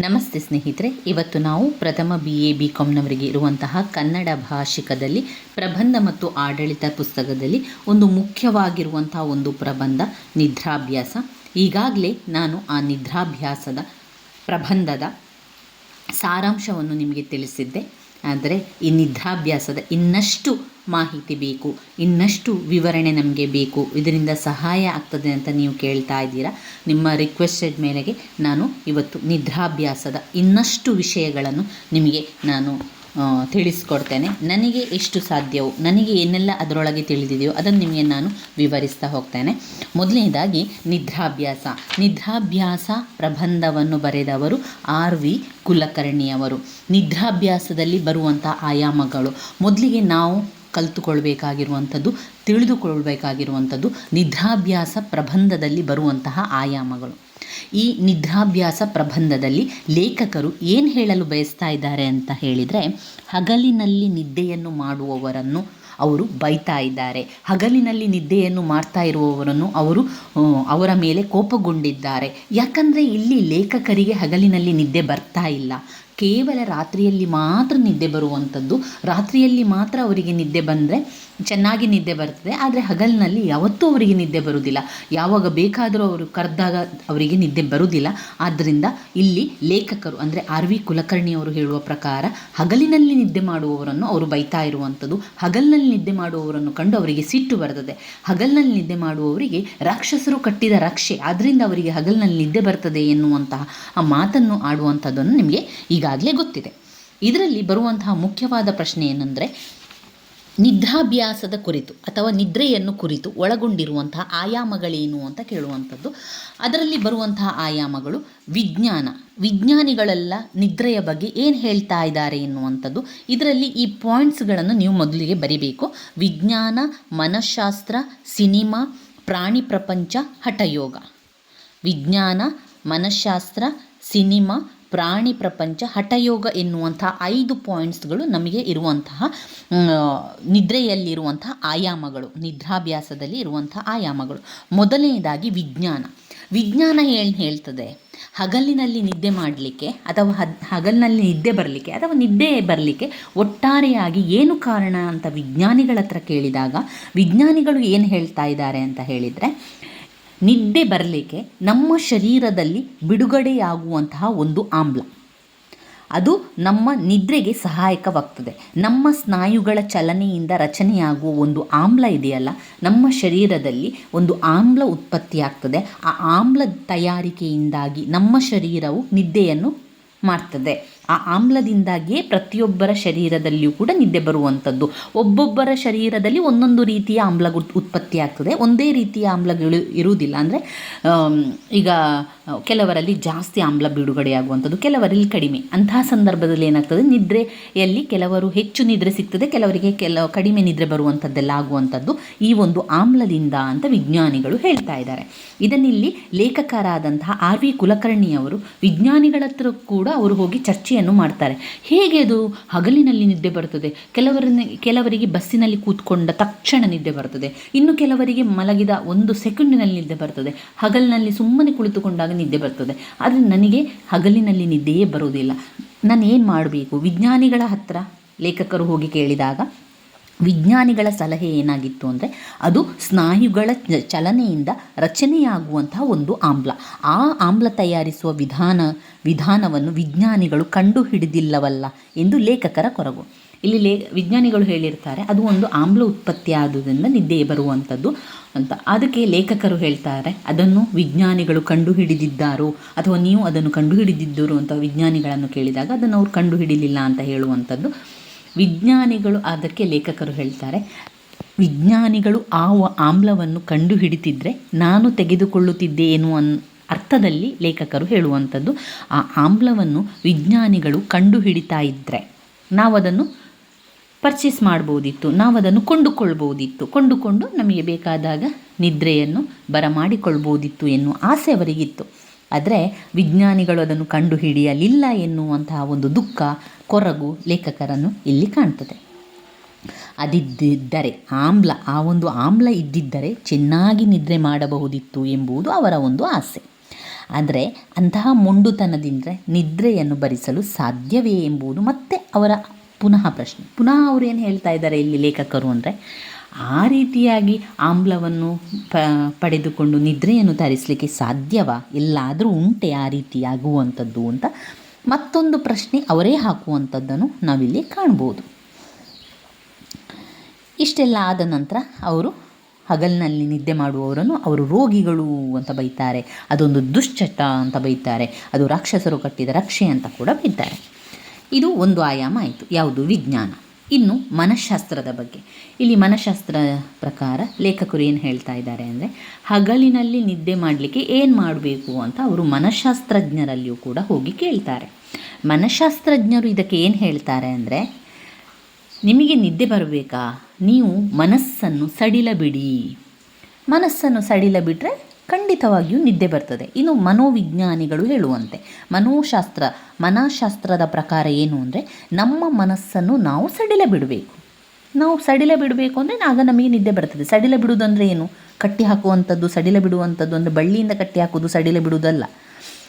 ನಮಸ್ತೆ ಸ್ನೇಹಿತರೆ, ಇವತ್ತು ನಾವು ಪ್ರಥಮ ಬಿ ಎ ಬಿ ಕಾಮ್ನವರಿಗೆ ಇರುವಂತಹ ಕನ್ನಡ ಭಾಷಿಕದಲ್ಲಿ, ಪ್ರಬಂಧ ಮತ್ತು ಆಡಳಿತ ಪುಸ್ತಕದಲ್ಲಿ ಒಂದು ಮುಖ್ಯವಾಗಿರುವಂತಹ ಒಂದು ಪ್ರಬಂಧ, ನಿದ್ರಾಭ್ಯಾಸ. ಈಗಾಗಲೇ ನಾನು ಆ ನಿದ್ರಾಭ್ಯಾಸದ ಪ್ರಬಂಧದ ಸಾರಾಂಶವನ್ನು ನಿಮಗೆ ತಿಳಿಸಿದ್ದೆ. ಆದರೆ ಈ ನಿದ್ರಾಭ್ಯಾಸದ ಇನ್ನಷ್ಟು ಮಾಹಿತಿ ಬೇಕು, ಇನ್ನಷ್ಟು ವಿವರಣೆ ನಮಗೆ ಬೇಕು, ಇದರಿಂದ ಸಹಾಯ ಆಗ್ತದೆ ಅಂತ ನೀವು ಕೇಳ್ತಾ ಇದ್ದೀರಾ, ನಿಮ್ಮ ರಿಕ್ವೆಸ್ಟೆಡ್ ಮೇರೆಗೆ ನಾನು ಇವತ್ತು ನಿದ್ರಾಭ್ಯಾಸದ ಇನ್ನಷ್ಟು ವಿಷಯಗಳನ್ನು ನಿಮಗೆ ನಾನು ತಿಳಿಸ್ಕೊಡ್ತೇನೆ. ನನಗೆ ಎಷ್ಟು ಸಾಧ್ಯವೋ, ನನಗೆ ಏನೆಲ್ಲ ಅದರೊಳಗೆ ತಿಳಿದಿದೆಯೋ ಅದನ್ನು ನಿಮಗೆ ನಾನು ವಿವರಿಸ್ತಾ ಹೋಗ್ತೇನೆ. ಮೊದಲನೇದಾಗಿ, ನಿದ್ರಾಭ್ಯಾಸ. ನಿದ್ರಾಭ್ಯಾಸ ಪ್ರಬಂಧವನ್ನು ಬರೆದವರು ಆರ್ ವಿ ಕುಲಕರ್ಣಿಯವರು. ನಿದ್ರಾಭ್ಯಾಸದಲ್ಲಿ ಬರುವಂಥ ಆಯಾಮಗಳು. ಮೊದಲಿಗೆ ನಾವು ಕಲಿತುಕೊಳ್ಬೇಕಾಗಿರುವಂಥದ್ದು, ತಿಳಿದುಕೊಳ್ಬೇಕಾಗಿರುವಂಥದ್ದು ನಿದ್ರಾಭ್ಯಾಸ ಪ್ರಬಂಧದಲ್ಲಿ ಬರುವಂತಹ ಆಯಾಮಗಳು. ಈ ನಿದ್ರಾಭ್ಯಾಸ ಪ್ರಬಂಧದಲ್ಲಿ ಲೇಖಕರು ಏನು ಹೇಳಲು ಬಯಸ್ತಾ ಇದ್ದಾರೆ ಅಂತ ಹೇಳಿದರೆ, ಹಗಲಿನಲ್ಲಿ ನಿದ್ದೆಯನ್ನು ಮಾಡುವವರನ್ನು ಅವರು ಬೈತಾ ಇದ್ದಾರೆ. ಹಗಲಿನಲ್ಲಿ ನಿದ್ದೆಯನ್ನು ಮಾಡ್ತಾ ಇರುವವರನ್ನು ಅವರು ಅವರ ಮೇಲೆ ಕೋಪಗೊಂಡಿದ್ದಾರೆ. ಯಾಕಂದರೆ ಇಲ್ಲಿ ಲೇಖಕರಿಗೆ ಹಗಲಿನಲ್ಲಿ ನಿದ್ದೆ ಬರ್ತಾ ಇಲ್ಲ. ಕೇವಲ ರಾತ್ರಿಯಲ್ಲಿ ಮಾತ್ರ ನಿದ್ದೆ ಬರುವಂಥದ್ದು. ರಾತ್ರಿಯಲ್ಲಿ ಮಾತ್ರ ಅವರಿಗೆ ನಿದ್ದೆ ಬಂದರೆ ಚೆನ್ನಾಗಿ ನಿದ್ದೆ ಬರ್ತದೆ. ಆದರೆ ಹಗಲಿನಲ್ಲಿ ಯಾವತ್ತೂ ಅವರಿಗೆ ನಿದ್ದೆ ಬರುವುದಿಲ್ಲ. ಯಾವಾಗ ಬೇಕಾದರೂ ಅವರು ಕರೆದಾಗ ಅವರಿಗೆ ನಿದ್ದೆ ಬರುವುದಿಲ್ಲ. ಆದ್ದರಿಂದ ಇಲ್ಲಿ ಲೇಖಕರು, ಅಂದರೆ ಆರ್ ವಿ ಕುಲಕರ್ಣಿಯವರು ಹೇಳುವ ಪ್ರಕಾರ, ಹಗಲಿನಲ್ಲಿ ನಿದ್ದೆ ಮಾಡುವವರನ್ನು ಅವರು ಬೈತಾ ಇರುವಂಥದ್ದು. ಹಗಲಿನಲ್ಲಿ ನಿದ್ದೆ ಮಾಡುವವರನ್ನು ಕಂಡು ಅವರಿಗೆ ಸಿಟ್ಟು ಬರ್ತದೆ. ಹಗಲಿನಲ್ಲಿ ನಿದ್ದೆ ಮಾಡುವವರಿಗೆ ರಾಕ್ಷಸರು ಕಟ್ಟಿದ ರಕ್ಷೆ. ಆದ್ದರಿಂದ ಅವರಿಗೆ ಹಗಲಿನಲ್ಲಿ ನಿದ್ದೆ ಬರ್ತದೆ ಎನ್ನುವಂತಹ ಆ ಮಾತನ್ನು ಆಡುವಂಥದ್ದನ್ನು ನಿಮಗೆ ಈಗಾಗಲೇ ಗೊತ್ತಿದೆ. ಇದರಲ್ಲಿ ಬರುವಂತಹ ಮುಖ್ಯವಾದ ಪ್ರಶ್ನೆ ಏನಂದರೆ, ನಿದ್ರಾಭ್ಯಾಸದ ಕುರಿತು ಅಥವಾ ನಿದ್ರೆಯನ್ನು ಕುರಿತು ಒಳಗೊಂಡಿರುವಂತಹ ಆಯಾಮಗಳೇನು ಅಂತ ಕೇಳುವಂಥದ್ದು. ಅದರಲ್ಲಿ ಬರುವಂತಹ ಆಯಾಮಗಳು ವಿಜ್ಞಾನ. ವಿಜ್ಞಾನಿಗಳೆಲ್ಲ ನಿದ್ರೆಯ ಬಗ್ಗೆ ಏನು ಹೇಳ್ತಾ ಇದ್ದಾರೆ ಎನ್ನುವಂಥದ್ದು. ಇದರಲ್ಲಿ ಈ ಪಾಯಿಂಟ್ಸ್ಗಳನ್ನು ನೀವು ಮೊದಲಿಗೆ ಬರಿಬೇಕು. ವಿಜ್ಞಾನ, ಮನಃಶಾಸ್ತ್ರ, ಸಿನಿಮಾ, ಪ್ರಾಣಿ ಪ್ರಪಂಚ, ಹಠಯೋಗ. ವಿಜ್ಞಾನ, ಮನಃಶಾಸ್ತ್ರ, ಸಿನಿಮಾ ಪ್ರಾಣಿ ಪ್ರಪಂಚ ಹಠಯೋಗ ಎನ್ನುವಂಥ ಐದು ಪಾಯಿಂಟ್ಸ್ಗಳು ನಮಗೆ ಇರುವಂತಹ ನಿದ್ರೆಯಲ್ಲಿರುವಂತಹ ಆಯಾಮಗಳು, ನಿದ್ರಾಭ್ಯಾಸದಲ್ಲಿ ಇರುವಂತಹ ಆಯಾಮಗಳು. ಮೊದಲನೇದಾಗಿ ವಿಜ್ಞಾನ. ವಿಜ್ಞಾನ ಏನು ಹೇಳ್ತದೆ? ಹಗಲಿನಲ್ಲಿ ನಿದ್ದೆ ಮಾಡಲಿಕ್ಕೆ ಅಥವಾ ಹಗಲಿನಲ್ಲಿ ನಿದ್ದೆ ಬರಲಿಕ್ಕೆ ಅಥವಾ ನಿದ್ದೆ ಬರಲಿಕ್ಕೆ ಒಟ್ಟಾರೆಯಾಗಿ ಏನು ಕಾರಣ ಅಂತ ವಿಜ್ಞಾನಿಗಳ ಹತ್ರ ಕೇಳಿದಾಗ, ವಿಜ್ಞಾನಿಗಳು ಏನು ಹೇಳ್ತಾ ಇದ್ದಾರೆ ಅಂತ ಹೇಳಿದರೆ ನಿದ್ದೆ ಬರಲಿಕ್ಕೆ ನಮ್ಮ ಶರೀರದಲ್ಲಿ ಬಿಡುಗಡೆಯಾಗುವಂತಹ ಒಂದು ಆಮ್ಲ. ಅದು ನಮ್ಮ ನಿದ್ರೆಗೆ ಸಹಾಯಕವಾಗ್ತದೆ. ನಮ್ಮ ಸ್ನಾಯುಗಳ ಚಲನೆಯಿಂದ ರಚನೆಯಾಗುವ ಒಂದು ಆಮ್ಲ ಇದೆಯಲ್ಲ, ನಮ್ಮ ಶರೀರದಲ್ಲಿ ಒಂದು ಆಮ್ಲ ಉತ್ಪತ್ತಿಯಾಗ್ತದೆ. ಆ ಆಮ್ಲ ತಯಾರಿಕೆಯಿಂದಾಗಿ ನಮ್ಮ ಶರೀರವು ನಿದ್ದೆಯನ್ನು ಮಾಡ್ತದೆ. ಆ ಆಮ್ಲದಿಂದಾಗಿಯೇ ಪ್ರತಿಯೊಬ್ಬರ ಶರೀರದಲ್ಲಿಯೂ ಕೂಡ ನಿದ್ದೆ ಬರುವಂಥದ್ದು. ಒಬ್ಬೊಬ್ಬರ ಶರೀರದಲ್ಲಿ ಒಂದೊಂದು ರೀತಿಯ ಆಮ್ಲ ಉತ್- ಉತ್ಪತ್ತಿ ಆಗ್ತದೆ. ಒಂದೇ ರೀತಿಯ ಆಮ್ಲಗಳು ಇರುವುದಿಲ್ಲ. ಅಂದರೆ ಈಗ, ಕೆಲವರಲ್ಲಿ ಜಾಸ್ತಿ ಆಮ್ಲ ಬಿಡುಗಡೆಯಾಗುವಂಥದ್ದು ಕೆಲವರಲ್ಲಿ ಕಡಿಮೆ. ಅಂತಹ ಸಂದರ್ಭದಲ್ಲಿ ಏನಾಗ್ತದೆ? ನಿದ್ರೆಯಲ್ಲಿ ಕೆಲವರು ಹೆಚ್ಚು ನಿದ್ರೆ ಸಿಗ್ತದೆ, ಕೆಲವರಿಗೆ ಕೆಲವು ಕಡಿಮೆ ನಿದ್ರೆ ಬರುವಂಥದ್ದೆಲ್ಲ ಆಗುವಂಥದ್ದು ಈ ಒಂದು ಆಮ್ಲದಿಂದ ಅಂತ ವಿಜ್ಞಾನಿಗಳು ಹೇಳ್ತಾ ಇದ್ದಾರೆ. ಇದನ್ನಿಲ್ಲಿ ಲೇಖಕರಾದಂತಹ ಆರ್ ವಿ ಕುಲಕರ್ಣಿಯವರು ವಿಜ್ಞಾನಿಗಳ ಹತ್ರ ಕೂಡ ಅವರು ಹೋಗಿ ಚರ್ಚೆಯನ್ನು ಮಾಡ್ತಾರೆ. ಹೇಗೆ ಅದು ಹಗಲಿನಲ್ಲಿ ನಿದ್ದೆ ಬರ್ತದೆ? ಕೆಲವರನ್ನ, ಕೆಲವರಿಗೆ ಬಸ್ಸಿನಲ್ಲಿ ಕೂತ್ಕೊಂಡ ತಕ್ಷಣ ನಿದ್ದೆ ಬರ್ತದೆ. ಇನ್ನು ಕೆಲವರಿಗೆ ಮಲಗಿದ ಒಂದು ಸೆಕೆಂಡಿನಲ್ಲಿ ನಿದ್ದೆ ಬರ್ತದೆ. ಹಗಲಿನಲ್ಲಿ ಸುಮ್ಮನೆ ಕುಳಿತುಕೊಂಡಾಗ ನಿದ್ದೆ ಬರ್ತದೆ. ಆದರೆ ನನಗೆ ಹಗಲಿನಲ್ಲಿ ನಿದ್ದೆಯೇ ಬರುವುದಿಲ್ಲ. ನಾನು ಏನು ಮಾಡಬೇಕು? ವಿಜ್ಞಾನಿಗಳ ಹತ್ರ ಲೇಖಕರು ಹೋಗಿ ಕೇಳಿದಾಗ ವಿಜ್ಞಾನಿಗಳ ಸಲಹೆ ಏನಾಗಿತ್ತು ಅಂದರೆ ಅದು ಸ್ನಾಯುಗಳ ಚಲನೆಯಿಂದ ರಚನೆಯಾಗುವಂತಹ ಒಂದು ಆಮ್ಲ. ಆ ಆಮ್ಲ ತಯಾರಿಸುವ ವಿಧಾನ, ವಿಧಾನವನ್ನು ವಿಜ್ಞಾನಿಗಳು ಕಂಡು ಹಿಡಿದಿಲ್ಲವಲ್ಲ ಎಂದು ಲೇಖಕರ ಕೊರಗು. ಇಲ್ಲಿ ಲೇ, ವಿಜ್ಞಾನಿಗಳು ಹೇಳಿರ್ತಾರೆ, ಅದು ಒಂದು ಆಮ್ಲ ಉತ್ಪತ್ತಿ ಆದುದರಿಂದ ನಿದ್ದೆ ಬರುವಂಥದ್ದು ಅಂತ. ಅದಕ್ಕೆ ಲೇಖಕರು ಹೇಳ್ತಾರೆ, ಅದನ್ನು ವಿಜ್ಞಾನಿಗಳು ಕಂಡು ಹಿಡಿದಿದ್ದಾರೋ ಅಥವಾ ನೀವು ಅದನ್ನು ಕಂಡು ಹಿಡಿದಿದ್ದರು ಅಂತ ವಿಜ್ಞಾನಿಗಳನ್ನು ಕೇಳಿದಾಗ ಅದನ್ನು ಅವ್ರು ಕಂಡು ಹಿಡಿಲಿಲ್ಲ ಅಂತ ಹೇಳುವಂಥದ್ದು ವಿಜ್ಞಾನಿಗಳು ಅದಕ್ಕೆ ಲೇಖಕರು ಹೇಳ್ತಾರೆ. ವಿಜ್ಞಾನಿಗಳು ಆ ಆಮ್ಲವನ್ನು ಕಂಡು ಹಿಡಿತಿದ್ರೆ ನಾನು ತೆಗೆದುಕೊಳ್ಳುತ್ತಿದ್ದೆ ಅನ್ ಅರ್ಥದಲ್ಲಿ ಲೇಖಕರು ಹೇಳುವಂಥದ್ದು, ಆ ಆಮ್ಲವನ್ನು ವಿಜ್ಞಾನಿಗಳು ಕಂಡು ಹಿಡಿತಾ ಇದ್ದರೆ ನಾವದನ್ನು ಪರ್ಚೇಸ್ ಮಾಡ್ಬೋದಿತ್ತು ನಾವು ಅದನ್ನು ಕೊಂಡುಕೊಳ್ಬೋದಿತ್ತು, ಕೊಂಡುಕೊಂಡು ನಮಗೆ ಬೇಕಾದಾಗ ನಿದ್ರೆಯನ್ನು ಬರಮಾಡಿಕೊಳ್ಬೋದಿತ್ತು ಎನ್ನುವ ಆಸೆ ಅವರಿಗಿತ್ತು. ಆದರೆ ವಿಜ್ಞಾನಿಗಳು ಅದನ್ನು ಕಂಡುಹಿಡಿಯಲಿಲ್ಲ ಎನ್ನುವಂತಹ ಒಂದು ದುಃಖ ಕೊರಗು ಲೇಖಕರನ್ನು ಇಲ್ಲಿ ಕಾಣ್ತದೆ. ಅದಿದ್ದರೆ ಆಮ್ಲ, ಆ ಒಂದು ಆಮ್ಲ ಇದ್ದಿದ್ದರೆ ಚೆನ್ನಾಗಿ ನಿದ್ರೆ ಮಾಡಬಹುದಿತ್ತು ಎಂಬುದು ಅವರ ಒಂದು ಆಸೆ. ಆದರೆ ಅಂತಹ ಮೊಂಡುತನದಿಂದ ನಿದ್ರೆಯನ್ನು ಭರಿಸಲು ಸಾಧ್ಯವೇ ಎಂಬುದು ಮತ್ತೆ ಅವರ ಪುನಃ ಪ್ರಶ್ನೆ. ಪುನಃ ಅವರು ಏನು ಹೇಳ್ತಾ ಇದ್ದಾರೆ ಇಲ್ಲಿ ಲೇಖಕರು ಅಂದರೆ ಆ ರೀತಿಯಾಗಿ ಆಮ್ಲವನ್ನು ಪಡೆದುಕೊಂಡು ನಿದ್ರೆಯನ್ನು ತರಿಸಲಿಕ್ಕೆ ಸಾಧ್ಯವಾ? ಎಲ್ಲಾದರೂ ಉಂಟೆ ಆ ರೀತಿಯಾಗುವಂಥದ್ದು ಅಂತ ಮತ್ತೊಂದು ಪ್ರಶ್ನೆ ಅವರೇ ಹಾಕುವಂಥದ್ದನ್ನು ನಾವಿಲ್ಲಿ ಕಾಣ್ಬೋದು. ಇಷ್ಟೆಲ್ಲ ಆದ ನಂತರ ಅವರು ಹಗಲಿನಲ್ಲಿ ನಿದ್ದೆ ಮಾಡುವವರನ್ನು ಅವರು ರೋಗಿಗಳು ಅಂತ ಬೈತಾರೆ, ಅದೊಂದು ದುಶ್ಚಟ ಅಂತ ಬೈತಾರೆ, ಅದು ರಾಕ್ಷಸರು ಕಟ್ಟಿದ ರಕ್ಷೆ ಅಂತ ಕೂಡ ಬೈತಾರೆ. ಇದು ಒಂದು ಆಯಾಮ ಆಯಿತು, ಯಾವುದು ವಿಜ್ಞಾನ. ಇನ್ನು ಮನಃಶಾಸ್ತ್ರದ ಬಗ್ಗೆ. ಇಲ್ಲಿ ಮನಃಶಾಸ್ತ್ರ ಪ್ರಕಾರ ಲೇಖಕರು ಏನು ಹೇಳ್ತಾ ಇದ್ದಾರೆ ಅಂದರೆ, ಹಗಲಿನಲ್ಲಿ ನಿದ್ದೆ ಮಾಡಲಿಕ್ಕೆ ಏನು ಮಾಡಬೇಕು ಅಂತ ಅವರು ಮನಃಶಾಸ್ತ್ರಜ್ಞರಲ್ಲಿಯೂ ಕೂಡ ಹೋಗಿ ಕೇಳ್ತಾರೆ. ಮನಃಶಾಸ್ತ್ರಜ್ಞರು ಇದಕ್ಕೆ ಏನು ಹೇಳ್ತಾರೆ ಅಂದರೆ, ನಿಮಗೆ ನಿದ್ದೆ ಬರಬೇಕಾ? ನೀವು ಮನಸ್ಸನ್ನು ಸಡಿಲ ಬಿಡಿ ಮನಸ್ಸನ್ನು ಸಡಿಲ ಬಿಟ್ಟರೆ ಖಂಡಿತವಾಗಿಯೂ ನಿದ್ದೆ ಬರ್ತದೆ. ಇನ್ನು ಮನೋವಿಜ್ಞಾನಿಗಳು ಹೇಳುವಂತೆ, ಮನೋಶಾಸ್ತ್ರ, ಮನಃಶಾಸ್ತ್ರದ ಪ್ರಕಾರ ಏನು ಅಂದರೆ, ನಮ್ಮ ಮನಸ್ಸನ್ನು ನಾವು ಸಡಿಲ ಬಿಡಬೇಕು. ನಾವು ಸಡಿಲ ಬಿಡಬೇಕು ಅಂದರೆ ಆಗ ನಮಗೆ ನಿದ್ದೆ ಬರ್ತದೆ. ಸಡಿಲ ಬಿಡುವುದಂದರೆ ಏನು? ಕಟ್ಟಿ ಹಾಕುವಂಥದ್ದು, ಸಡಿಲ ಬಿಡುವಂಥದ್ದು ಅಂದರೆ ಬಳ್ಳಿಯಿಂದ ಕಟ್ಟಿ ಹಾಕೋದು ಸಡಿಲ ಬಿಡುವುದಲ್ಲ.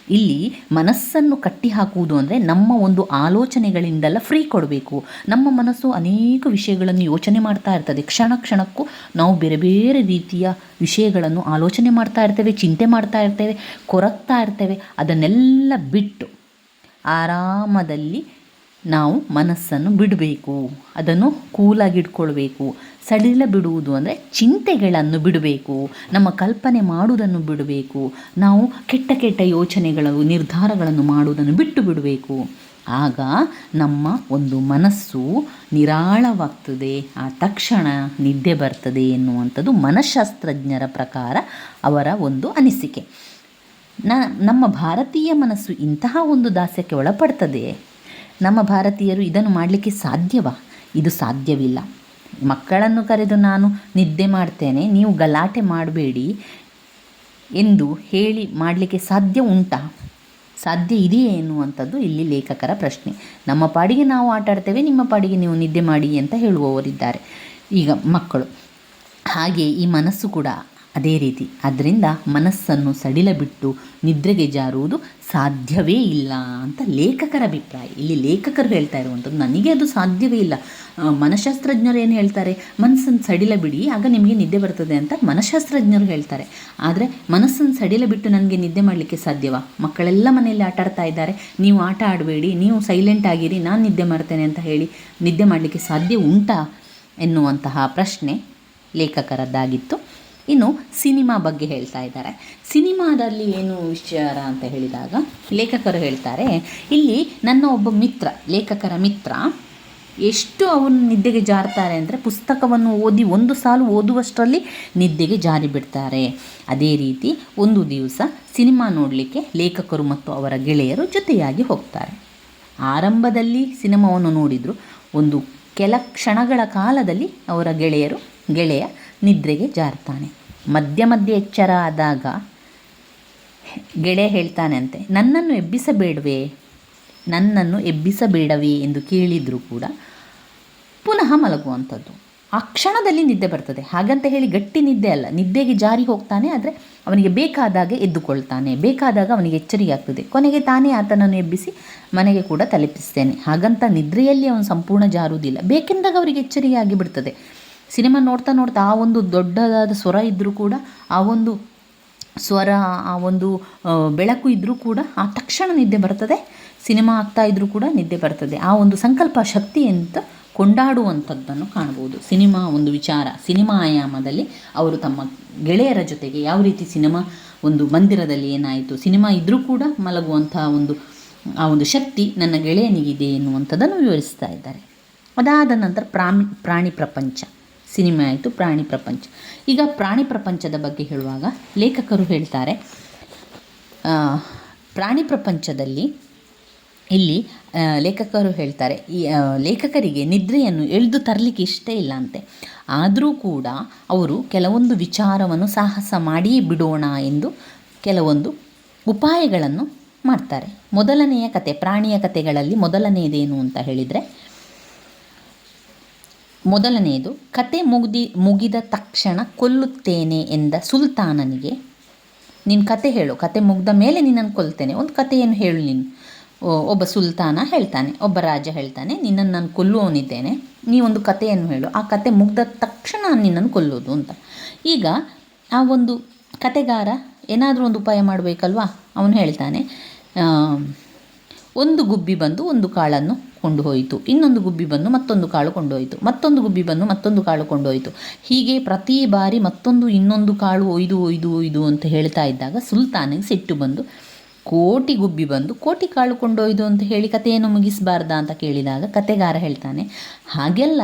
ಇಲ್ಲಿ ಮನಸ್ಸನ್ನು ಕಟ್ಟಿ ಹಾಕುವುದು ಅಂದರೆ ನಮ್ಮ ಒಂದು ಆಲೋಚನೆಗಳಿಂದೆಲ್ಲ ಫ್ರೀ ಕೊಡಬೇಕು. ನಮ್ಮ ಮನಸ್ಸು ಅನೇಕ ವಿಷಯಗಳನ್ನು ಯೋಚನೆ ಮಾಡ್ತಾ ಇರ್ತದೆ. ಕ್ಷಣ ಕ್ಷಣಕ್ಕೂ ನಾವು ಬೇರೆ ಬೇರೆ ರೀತಿಯ ವಿಷಯಗಳನ್ನು ಆಲೋಚನೆ ಮಾಡ್ತಾ ಇರ್ತೇವೆ, ಚಿಂತೆ ಮಾಡ್ತಾ ಇರ್ತೇವೆ, ಕೊರಗ್ತಾ ಇರ್ತೇವೆ. ಅದನ್ನೆಲ್ಲ ಬಿಟ್ಟು ಆರಾಮದಲ್ಲಿ ನಾವು ಮನಸ್ಸನ್ನು ಬಿಡಬೇಕು, ಅದನ್ನು ಕೂಲಾಗಿ ಇಟ್ಕೊಳ್ಬೇಕು. ಸಡಿಲ ಬಿಡುವುದು ಅಂದರೆ ಚಿಂತೆಗಳನ್ನು ಬಿಡಬೇಕು, ನಮ್ಮ ಕಲ್ಪನೆ ಮಾಡುವುದನ್ನು ಬಿಡಬೇಕು, ನಾವು ಕೆಟ್ಟ ಕೆಟ್ಟ ಯೋಚನೆಗಳು, ನಿರ್ಧಾರಗಳನ್ನು ಮಾಡುವುದನ್ನು ಬಿಟ್ಟು ಬಿಡಬೇಕು. ಆಗ ನಮ್ಮ ಒಂದು ಮನಸ್ಸು ನಿರಾಳವಾಗ್ತದೆ, ಆ ತಕ್ಷಣ ನಿದ್ದೆ ಬರ್ತದೆ ಎನ್ನುವಂಥದ್ದು ಮನಃಶಾಸ್ತ್ರಜ್ಞರ ಪ್ರಕಾರ ಅವರ ಒಂದು ಅನಿಸಿಕೆ. ನ, ನಮ್ಮ ಭಾರತೀಯ ಮನಸ್ಸು ಇಂತಹ ಒಂದು ದಾಸ್ಯಕ್ಕೆ ಒಳಪಡ್ತದೆ. ನಮ್ಮ ಭಾರತೀಯರು ಇದನ್ನು ಮಾಡಲಿಕ್ಕೆ ಸಾಧ್ಯವಾ? ಇದು ಸಾಧ್ಯವಿಲ್ಲ. ಮಕ್ಕಳನ್ನು ಕರೆದು ನಾನು ನಿದ್ದೆ ಮಾಡ್ತೇನೆ, ನೀವು ಗಲಾಟೆ ಮಾಡಬೇಡಿ ಎಂದು ಹೇಳಿ ಮಾಡಲಿಕ್ಕೆ ಸಾಧ್ಯ ಉಂಟಾ? ಸಾಧ್ಯ ಇದೆಯೇ ಎನ್ನುವಂಥದ್ದು ಇಲ್ಲಿ ಲೇಖಕರ ಪ್ರಶ್ನೆ. ನಮ್ಮ ಪಾಡಿಗೆ ನಾವು ಆಟಾಡ್ತೇವೆ ನಿಮ್ಮ ಪಾಡಿಗೆ ನೀವು ನಿದ್ದೆ ಮಾಡಿ ಅಂತ ಹೇಳುವವರಿದ್ದಾರೆ. ಈಗ ಮಕ್ಕಳು, ಹಾಗೆ ಈ ಮನಸ್ಸು ಕೂಡ ಅದೇ ರೀತಿ. ಅದರಿಂದ ಮನಸ್ಸನ್ನು ಸಡಿಲ ಬಿಟ್ಟು ನಿದ್ರೆಗೆ ಜಾರುವುದು ಸಾಧ್ಯವೇ ಇಲ್ಲ ಅಂತ ಲೇಖಕರ ಅಭಿಪ್ರಾಯ. ಇಲ್ಲಿ ಲೇಖಕರು ಹೇಳ್ತಾ ಇರುವಂಥದ್ದು, ನನಗೆ ಅದು ಸಾಧ್ಯವೇ ಇಲ್ಲ. ಮನಃಶಾಸ್ತ್ರಜ್ಞರು ಏನು ಹೇಳ್ತಾರೆ? ಮನಸ್ಸನ್ನು ಸಡಿಲ ಬಿಡಿ ಆಗ ನಿಮಗೆ ನಿದ್ದೆ ಬರ್ತದೆ ಅಂತ ಮನಃಶಾಸ್ತ್ರಜ್ಞರು ಹೇಳ್ತಾರೆ. ಆದರೆ ಮನಸ್ಸನ್ನು ಸಡಿಲ ಬಿಟ್ಟು ನನಗೆ ನಿದ್ದೆ ಮಾಡಲಿಕ್ಕೆ ಸಾಧ್ಯವಾ? ಮಕ್ಕಳೆಲ್ಲ ಮನೆಯಲ್ಲಿ ಆಟ ಆಡ್ತಾ ಇದ್ದಾರೆ. ನೀವು ಆಟ ಆಡಬೇಡಿ, ನೀವು ಸೈಲೆಂಟ್ ಆಗಿರಿ, ನಾನು ನಿದ್ದೆ ಮಾಡ್ತೇನೆ ಅಂತ ಹೇಳಿ ನಿದ್ದೆ ಮಾಡಲಿಕ್ಕೆ ಸಾಧ್ಯ ಉಂಟಾ ಎನ್ನುವಂತಹ ಪ್ರಶ್ನೆ ಲೇಖಕರದ್ದಾಗಿತ್ತು. ಇನ್ನು ಸಿನಿಮಾ ಬಗ್ಗೆ ಹೇಳ್ತಾ ಇದ್ದಾರೆ. ಸಿನಿಮಾದಲ್ಲಿ ಏನು ವಿಚಾರ ಅಂತ ಹೇಳಿದಾಗ, ಲೇಖಕರು ಹೇಳ್ತಾರೆ, ಇಲ್ಲಿ ನನ್ನ ಒಬ್ಬ ಮಿತ್ರ, ಲೇಖಕರ ಮಿತ್ರ, ಎಷ್ಟು ಅವನು ನಿದ್ದೆಗೆ ಜಾರ್ತಾರೆ ಅಂದರೆ ಪುಸ್ತಕವನ್ನು ಓದಿ ಒಂದು ಸಾಲು ಓದುವಷ್ಟರಲ್ಲಿ ನಿದ್ದೆಗೆ ಜಾರಿ ಬಿಡ್ತಾರೆ. ಅದೇ ರೀತಿ ಒಂದು ದಿವಸ ಸಿನಿಮಾ ನೋಡಲಿಕ್ಕೆ ಲೇಖಕರು ಮತ್ತು ಅವರ ಗೆಳೆಯರು ಜೊತೆಯಾಗಿ ಹೋಗ್ತಾರೆ. ಆರಂಭದಲ್ಲಿ ಸಿನಿಮಾವನ್ನು ನೋಡಿದರು. ಒಂದು ಕೆಲ ಕ್ಷಣಗಳ ಕಾಲದಲ್ಲಿ ಅವರ ಗೆಳೆಯರು, ಗೆಳೆಯ ನಿದ್ರೆಗೆ ಜಾರ್ತಾನೆ. ಮಧ್ಯ ಮಧ್ಯ ಎಚ್ಚರ ಆದಾಗ ಗೆಳೆ ಹೇಳ್ತಾನೆ ಅಂತೆ, ನನ್ನನ್ನು ಎಬ್ಬಿಸಬೇಡವೇ? ನನ್ನನ್ನು ಎಬ್ಬಿಸಬೇಡವೇ? ಎಂದು ಕೇಳಿದರೂ ಕೂಡ ಪುನಃ ಮಲಗುವಂಥದ್ದು. ಆ ಕ್ಷಣದಲ್ಲಿ ನಿದ್ದೆ ಬರ್ತದೆ. ಹಾಗಂತ ಹೇಳಿ ಗಟ್ಟಿ ನಿದ್ದೆ ಅಲ್ಲ. ನಿದ್ದೆಗೆ ಜಾರಿ ಹೋಗ್ತಾನೆ, ಆದರೆ ಅವನಿಗೆ ಬೇಕಾದಾಗ ಎದ್ದುಕೊಳ್ತಾನೆ. ಬೇಕಾದಾಗ ಅವನಿಗೆ ಎಚ್ಚರಿಕೆ ಆಗ್ತದೆ. ಕೊನೆಗೆ ತಾನೇ ಆತನನ್ನು ಎಬ್ಬಿಸಿ ಮನೆಗೆ ಕೂಡ ತಲುಪಿಸ್ತೇನೆ. ಹಾಗಂತ ನಿದ್ರೆಯಲ್ಲಿ ಅವನು ಸಂಪೂರ್ಣ ಜಾರುವುದಿಲ್ಲ. ಬೇಕೆಂದಾಗ ಅವರಿಗೆ ಎಚ್ಚರಿಕೆ ಆಗಿಬಿಡ್ತದೆ ಸಿನಿಮಾ ನೋಡ್ತಾ ನೋಡ್ತಾ ಆ ಒಂದು ದೊಡ್ಡದಾದ ಸ್ವರ ಇದ್ದರೂ ಕೂಡ, ಆ ಒಂದು ಸ್ವರ, ಆ ಒಂದು ಬೆಳಕು ಇದ್ದರೂ ಕೂಡ ಆ ತಕ್ಷಣ ನಿದ್ದೆ ಬರ್ತದೆ. ಸಿನಿಮಾ ಆಗ್ತಾ ಇದ್ದರೂ ಕೂಡ ನಿದ್ದೆ ಬರ್ತದೆ. ಆ ಒಂದು ಸಂಕಲ್ಪ ಶಕ್ತಿ ಅಂತ ಕೊಂಡಾಡುವಂಥದ್ದನ್ನು ಕಾಣ್ಬೋದು ಸಿನಿಮಾ ಒಂದು ವಿಚಾರ. ಸಿನಿಮಾ ಆಯಾಮದಲ್ಲಿ ಅವರು ತಮ್ಮ ಗೆಳೆಯರ ಜೊತೆಗೆ ಯಾವ ರೀತಿ ಸಿನಿಮಾ ಒಂದು ಮಂದಿರದಲ್ಲಿ ಏನಾಯಿತು, ಸಿನಿಮಾ ಇದ್ದರೂ ಕೂಡ ಮಲಗುವಂಥ ಒಂದು, ಆ ಒಂದು ಶಕ್ತಿ ನನ್ನ ಗೆಳೆಯನಿಗಿದೆ ಎನ್ನುವಂಥದ್ದನ್ನು ವಿವರಿಸ್ತಾ ಇದ್ದಾರೆ. ಅದಾದ ನಂತರ ಪ್ರಾಣಿ ಪ್ರಾಣಿ ಪ್ರಪಂಚ. ಸಿನಿಮಾ ಆಯಿತು, ಪ್ರಾಣಿ ಪ್ರಪಂಚ. ಈಗ ಪ್ರಾಣಿ ಪ್ರಪಂಚದ ಬಗ್ಗೆ ಹೇಳುವಾಗ ಲೇಖಕರು ಹೇಳ್ತಾರೆ ಪ್ರಾಣಿ ಪ್ರಪಂಚದಲ್ಲಿ ಇಲ್ಲಿ ಲೇಖಕರು ಹೇಳ್ತಾರೆ, ಈ ಲೇಖಕರಿಗೆ ನಿದ್ರೆಯನ್ನು ಎಳೆದು ತರಲಿಕ್ಕೆ ಇಷ್ಟ ಇಲ್ಲ ಅಂತೆ. ಆದರೂ ಕೂಡ ಅವರು ಕೆಲವೊಂದು ವಿಚಾರವನ್ನು ಸಾಹಸ ಮಾಡಿಯೇ ಬಿಡೋಣ ಎಂದು ಕೆಲವೊಂದು ಉಪಾಯಗಳನ್ನು ಮಾಡ್ತಾರೆ. ಮೊದಲನೆಯ ಕತೆ, ಪ್ರಾಣಿಯ ಕತೆಗಳಲ್ಲಿ ಮೊದಲನೆಯದೇನು ಅಂತ ಹೇಳಿದರೆ ಮೊದಲನೆಯದು ಕತೆ ಮುಗಿದಿ, ಮುಗಿದ ತಕ್ಷಣ ಕೊಲ್ಲುತ್ತೇನೆ ಎಂದ ಸುಲ್ತಾನನಿಗೆ ನಿನ್ನ ಕತೆ ಹೇಳು, ಕತೆ ಮುಗಿದ ಮೇಲೆ ನಿನ್ನನ್ನು ಕೊಲ್ತೇನೆ, ಒಂದು ಕಥೆಯನ್ನು ಹೇಳು ನೀನು. ಒಬ್ಬ ಸುಲ್ತಾನ ಹೇಳ್ತಾನೆ, ಒಬ್ಬ ರಾಜ ಹೇಳ್ತಾನೆ, ನಿನ್ನನ್ನು ನಾನು ಕೊಲ್ಲುವವನಿದ್ದೇನೆ, ನೀ ಒಂದು ಕಥೆಯನ್ನು ಹೇಳು, ಆ ಕತೆ ಮುಗ್ದ ತಕ್ಷಣ ನಿನ್ನನ್ನು ಕೊಲ್ಲೋದು ಅಂತ. ಈಗ ಆ ಒಂದು ಕತೆಗಾರ ಏನಾದರೂ ಒಂದು ಉಪಾಯ ಮಾಡಬೇಕಲ್ವಾ? ಅವನು ಹೇಳ್ತಾನೆ ಒಂದು ಗುಬ್ಬಿ ಬಂದು ಒಂದು ಕಾಳನ್ನು ಕೊಂಡು ಹೋಯಿತು ಇನ್ನೊಂದು ಗುಬ್ಬಿ ಬಂದು ಮತ್ತೊಂದು ಕಾಳು ಕೊಂಡೋಯಿತು ಮತ್ತೊಂದು ಗುಬ್ಬಿ ಬಂದು ಮತ್ತೊಂದು ಕಾಳು ಕೊಂಡೋಯಿತು ಹೀಗೆ ಪ್ರತಿ ಬಾರಿ ಮತ್ತೊಂದು ಇನ್ನೊಂದು ಕಾಳು ಒಯ್ದು ಒಯ್ದು ಒಯ್ದು ಅಂತ ಹೇಳ್ತಾ ಇದ್ದಾಗ ಸುಲ್ತಾನಿಗೆ ಸಿಟ್ಟು ಬಂದು, ಕೋಟಿ ಗುಬ್ಬಿ ಬಂದು ಕೋಟಿ ಕಾಳು ಕೊಂಡೊಯ್ದು ಅಂತ ಹೇಳಿ ಕಥೆಯನ್ನು ಮುಗಿಸಬಾರ್ದ ಅಂತ ಕೇಳಿದಾಗ ಕತೆಗಾರ ಹೇಳ್ತಾನೆ, ಹಾಗೆಲ್ಲ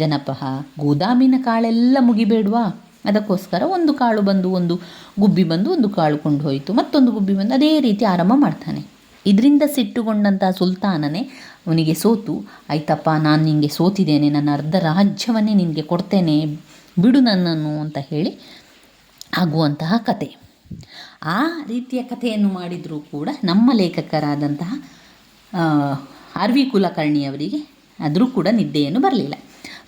ಜನಪಹ, ಗೋದಾಮಿನ ಕಾಳೆಲ್ಲ ಮುಗಿಬೇಡ್ವಾ? ಅದಕ್ಕೋಸ್ಕರ ಒಂದು ಕಾಳು ಬಂದು, ಒಂದು ಗುಬ್ಬಿ ಬಂದು ಒಂದು ಕಾಳು ಕೊಂಡು ಹೋಯಿತು ಮತ್ತೊಂದು ಗುಬ್ಬಿ ಬಂದು ಅದೇ ರೀತಿ ಆರಂಭ ಮಾಡ್ತಾನೆ. ಇದರಿಂದ ಸಿಟ್ಟುಗೊಂಡಂಥ ಸುಲ್ತಾನನೇ ಅವನಿಗೆ ಸೋತು, ಆಯ್ತಪ್ಪ, ನಾನು ನಿನಗೆ ಸೋತಿದ್ದೇನೆ, ನನ್ನ ಅರ್ಧ ರಾಜ್ಯವನ್ನೇ ನಿನಗೆ ಕೊಡ್ತೇನೆ, ಬಿಡು ನನ್ನನ್ನು ಅಂತ ಹೇಳಿ ಆಗುವಂತಹ ಕತೆ. ಆ ರೀತಿಯ ಕಥೆಯನ್ನು ಮಾಡಿದರೂ ಕೂಡ ನಮ್ಮ ಲೇಖಕರಾದಂತಹ ಆರ್ ವಿ ಕುಲಕರ್ಣಿಯವರಿಗೆ ಆದರೂ ಕೂಡ ನಿದ್ದೆಯನ್ನು ಬರಲಿಲ್ಲ.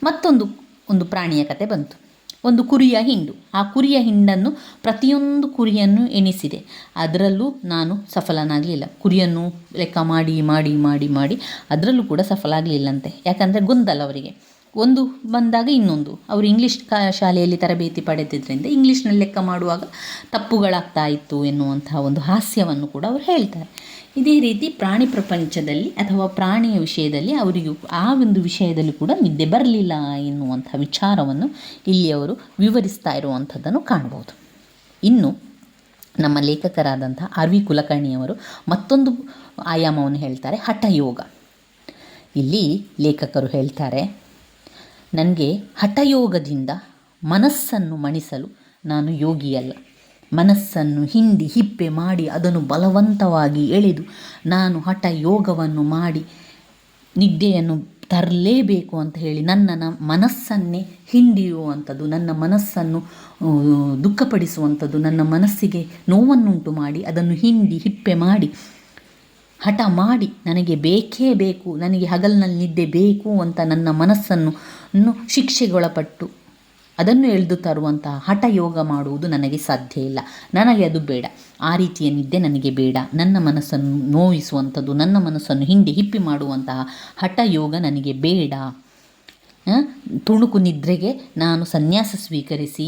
ಮತ್ತೊಂದು, ಒಂದು ಪ್ರಾಣಿಯ ಕತೆ ಬಂತು. ಒಂದು ಕುರಿಯ ಹಿಂಡು. ಆ ಕುರಿಯ ಹಿಂಡನ್ನು ಪ್ರತಿಯೊಂದು ಕುರಿಯನ್ನು ಎಣಿಸಿದೆ. ಅದರಲ್ಲೂ ನಾನು ಸಫಲನಾಗಲಿಲ್ಲ. ಕುರಿಯನ್ನು ಲೆಕ್ಕ ಮಾಡಿ ಮಾಡಿ ಮಾಡಿ ಮಾಡಿ ಅದರಲ್ಲೂ ಕೂಡ ಸಫಲ ಆಗಲಿಲ್ಲಂತೆ ಯಾಕಂದರೆ ಗೊಂದಲ ಅವರಿಗೆ. ಒಂದು ಬಂದಾಗ ಇನ್ನೊಂದು. ಅವರು ಇಂಗ್ಲೀಷ್ ಕ ಶಾಲೆಯಲ್ಲಿ ತರಬೇತಿ ಪಡೆದಿದ್ದರಿಂದ ಇಂಗ್ಲೀಷ್ನಲ್ಲಿ ಲೆಕ್ಕ ಮಾಡುವಾಗ ತಪ್ಪುಗಳಾಗ್ತಾ ಇತ್ತು ಎನ್ನುವಂತಹ ಒಂದು ಹಾಸ್ಯವನ್ನು ಕೂಡ ಅವರು ಹೇಳ್ತಾರೆ. ಇದೇ ರೀತಿ ಪ್ರಾಣಿ ಪ್ರಪಂಚದಲ್ಲಿ ಅಥವಾ ಪ್ರಾಣಿಯ ವಿಷಯದಲ್ಲಿ ಅವರಿಗೂ ಆ ಒಂದು ವಿಷಯದಲ್ಲಿ ಕೂಡ ನಿದ್ದೆ ಬರಲಿಲ್ಲ ಎನ್ನುವಂಥ ವಿಚಾರವನ್ನು ಇಲ್ಲಿ ಅವರು ವಿವರಿಸ್ತಾ ಇರುವಂಥದ್ದನ್ನು ಕಾಣ್ಬೋದು ಇನ್ನು ನಮ್ಮ ಲೇಖಕರಾದಂಥ ಆರ್ ವಿ ಕುಲಕರ್ಣಿಯವರು ಮತ್ತೊಂದು ಆಯಾಮವನ್ನು ಹೇಳ್ತಾರೆ, ಹಠಯೋಗ. ಇಲ್ಲಿ ಲೇಖಕರು ಹೇಳ್ತಾರೆ ನನಗೆ ಹಠಯೋಗದಿಂದ ಮನಸ್ಸನ್ನು ಮಣಿಸಲು ನಾನು ಯೋಗಿಯಲ್ಲ. ಮನಸ್ಸನ್ನು ಹಿಂಡಿ ಹಿಪ್ಪೆ ಮಾಡಿ ಅದನ್ನು ಬಲವಂತವಾಗಿ ಎಳೆದು ನಾನು ಹಠ ಯೋಗವನ್ನು ಮಾಡಿ ನಿದ್ದೆಯನ್ನು ತರಲೇಬೇಕು ಅಂತ ಹೇಳಿ ನನ್ನ ನ- ಮನಸ್ಸನ್ನೇ ಹಿಂಡಿಯುವಂಥದ್ದು ನನ್ನ ಮನಸ್ಸನ್ನು ದುಃಖಪಡಿಸುವಂಥದ್ದು, ನನ್ನ ಮನಸ್ಸಿಗೆ ನೋವನ್ನುಂಟು ಮಾಡಿ ಅದನ್ನು ಹಿಂಡಿ ಹಿಪ್ಪೆ ಮಾಡಿ ಹಠ ಮಾಡಿ ನನಗೆ ಬೇಕೇ ಬೇಕು, ನನಗೆ ಹಗಲಿನಲ್ಲಿ ನಿದ್ದೆ ಬೇಕು ಅಂತ ನನ್ನ ಮನಸ್ಸನ್ನು ನ್ನು ಶಿಕ್ಷೆಗೊಳಪಟ್ಟು ಅದನ್ನು ಎಳೆದು ತರುವಂತಹ ಹಠ ಯೋಗ ಮಾಡುವುದು ನನಗೆ ಸಾಧ್ಯ ಇಲ್ಲ. ನನಗೆ ಅದು ಬೇಡ. ಆ ರೀತಿಯ ನಿದ್ದೆ ನನಗೆ ಬೇಡ. ನನ್ನ ಮನಸ್ಸನ್ನು ನೋಯಿಸುವಂಥದ್ದು, ನನ್ನ ಮನಸ್ಸನ್ನು ಹಿಂಡಿ ಹಿಪ್ಪಿ ಮಾಡುವಂತಹ ಹಠ ಯೋಗ ನನಗೆ ಬೇಡ. ತುಣುಕು ನಿದ್ರೆಗೆ ನಾನು ಸನ್ಯಾಸ ಸ್ವೀಕರಿಸಿ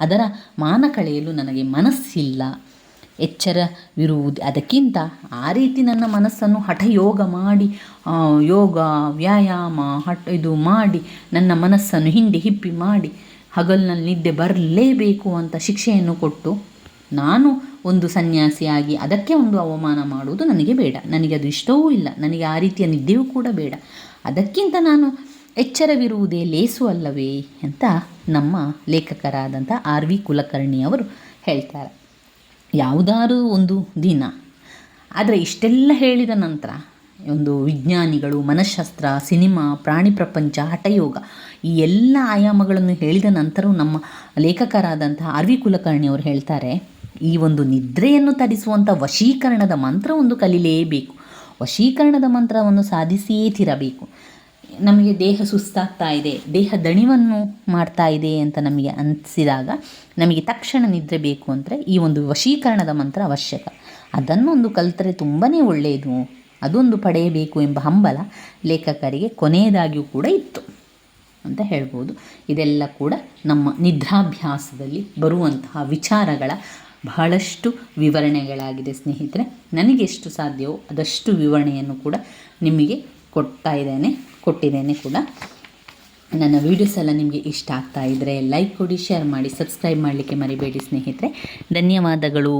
ಅದರ ಮಾನ ಕಳೆಯಲು ನನಗೆ ಮನಸ್ಸಿಲ್ಲ. ಎಚ್ಚರವಿರುವುದು ಅದಕ್ಕಿಂತ ಆ ರೀತಿ ನನ್ನ ಮನಸ್ಸನ್ನು ಹಠಯೋಗ ಮಾಡಿ ಯೋಗ, ವ್ಯಾಯಾಮ, ಹಠ ಇದು ಮಾಡಿ, ನನ್ನ ಮನಸ್ಸನ್ನು ಹಿಂಡಿ ಹಿಪ್ಪಿ ಮಾಡಿ ಹಗಲಿನಲ್ಲಿ ನಿದ್ದೆ ಬರಲೇಬೇಕು ಅಂತ ಶಿಕ್ಷೆಯನ್ನು ಕೊಟ್ಟು ನಾನು ಒಂದು ಸನ್ಯಾಸಿಯಾಗಿ ಅದಕ್ಕೆ ಒಂದು ಅವಮಾನ ಮಾಡುವುದು ನನಗೆ ಬೇಡ. ನನಗೆ ಅದು ಇಷ್ಟವೂ ಇಲ್ಲ. ನನಗೆ ಆ ರೀತಿಯ ನಿದ್ದೆಯೂ ಕೂಡ ಬೇಡ. ಅದಕ್ಕಿಂತ ನಾನು ಎಚ್ಚರವಿರುವುದೇ ಲೇಸು ಅಲ್ಲವೇ ಅಂತ ನಮ್ಮ ಲೇಖಕರಾದಂಥ ಆರ್ ವಿ ಕುಲಕರ್ಣಿ ಅವರು ಹೇಳ್ತಾರೆ. ಯಾವುದಾದ್ರೂ ಒಂದು ದಿನ, ಆದರೆ ಇಷ್ಟೆಲ್ಲ ಹೇಳಿದ ನಂತರ ಒಂದು ವಿಜ್ಞಾನಿಗಳು, ಮನಃಶಾಸ್ತ್ರ, ಸಿನಿಮಾ, ಪ್ರಾಣಿ ಪ್ರಪಂಚ, ಹಠಯೋಗ ಈ ಎಲ್ಲ ಆಯಾಮಗಳನ್ನು ಹೇಳಿದ ನಂತರವೂ ನಮ್ಮ ಲೇಖಕರಾದಂತಹ ಆರ್ ವಿ ಕುಲಕರ್ಣಿ ಅವರು ಹೇಳ್ತಾರೆ, ಈ ಒಂದು ನಿದ್ರೆಯನ್ನು ತರಿಸುವಂಥ ವಶೀಕರಣದ ಮಂತ್ರ ಒಂದು ಕಲಿಲೇಬೇಕು. ವಶೀಕರಣದ ಮಂತ್ರವನ್ನು ಸಾಧಿಸಿಯೇ ತಿರಬೇಕು. ನಮಗೆ ದೇಹ ಸುಸ್ತಾಗ್ತಾ ಇದೆ, ದೇಹ ದಣಿವನ್ನು ಮಾಡ್ತಾ ಇದೆ ಅಂತ ನಮಗೆ ಅನಿಸಿದಾಗ ನಮಗೆ ತಕ್ಷಣ ನಿದ್ರೆ ಬೇಕು ಅಂದರೆ ಈ ಒಂದು ವಶೀಕರಣದ ಮಂತ್ರ ಅವಶ್ಯಕ. ಅದನ್ನು ಒಂದು ಕಲಿತರೆ ತುಂಬಾ ಒಳ್ಳೆಯದು ಅದೊಂದು ಪಡೆಯಬೇಕು ಎಂಬ ಹಂಬಲ ಲೇಖಕರಿಗೆ ಕೊನೆಯದಾಗಿಯೂ ಕೂಡ ಇತ್ತು ಅಂತ ಹೇಳ್ಬೋದು. ಇದೆಲ್ಲ ಕೂಡ ನಮ್ಮ ನಿದ್ರಾಭ್ಯಾಸದಲ್ಲಿ ಬರುವಂತಹ ವಿಚಾರಗಳ ಬಹಳಷ್ಟು ವಿವರಣೆಗಳಾಗಿದೆ ಸ್ನೇಹಿತರೆ. ನನಗೆಷ್ಟು ಸಾಧ್ಯವೋ ಅದಷ್ಟು ವಿವರಣೆಯನ್ನು ಕೂಡ ನಿಮಗೆ ಕೊಡ್ತಾ ಇದ್ದೇನೆ, ಕೊಟ್ಟಿದ್ದೇನೆ ಕೂಡ. ನನ್ನ ವೀಡಿಯೋಸ್ ಎಲ್ಲ ನಿಮಗೆ ಇಷ್ಟ ಆಗ್ತಾ ಇದ್ದರೆ ಲೈಕ್ ಕೊಡಿ ಶೇರ್ ಮಾಡಿ ಸಬ್ಸ್ಕ್ರೈಬ್ ಮಾಡಲಿಕ್ಕೆ ಮರಿಬೇಡಿ ಸ್ನೇಹಿತರೆ. ಧನ್ಯವಾದಗಳು.